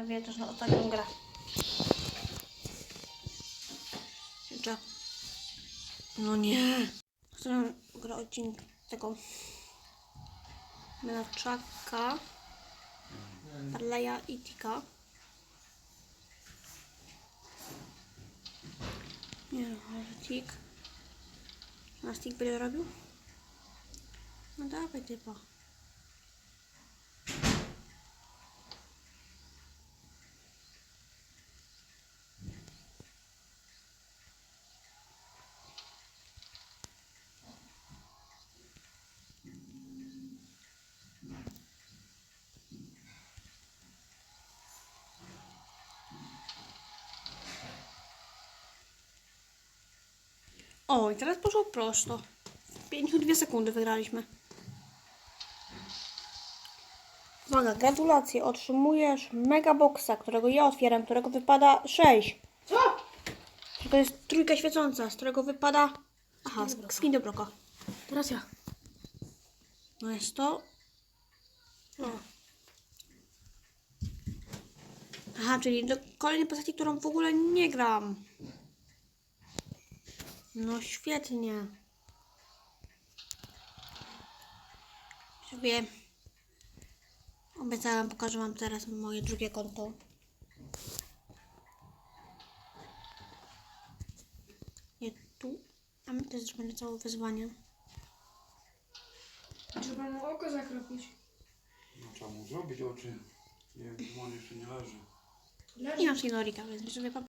Ja wiem też na ostatnią grę. Jeszcze. No nie. Chcę grę odcinek tego Melaczaka, Arleja i Tika. Nie może Tik. Nas Tik będzie robił? No dawaj typa. O, i teraz poszło prosto. W 52 sekundy wygraliśmy. Uwaga, gratulacje. Otrzymujesz megaboxa, którego ja otwieram, którego wypada 6. Co? To jest trójka świecąca, z którego wypada... Aha, Skin do Broka. Teraz ja. No jest to... No. Aha, czyli do kolejnej postaci, którą w ogóle nie gram. No świetnie. Sobie obiecałam, pokażę wam teraz moje drugie konto. Nie tu. A my też będzie całe wyzwanie. Trzeba mu oko zakropić. No trzeba mu zrobić oczy. Nie, on jeszcze nie leży. Leży. Nie mam Sinorika, więc sobie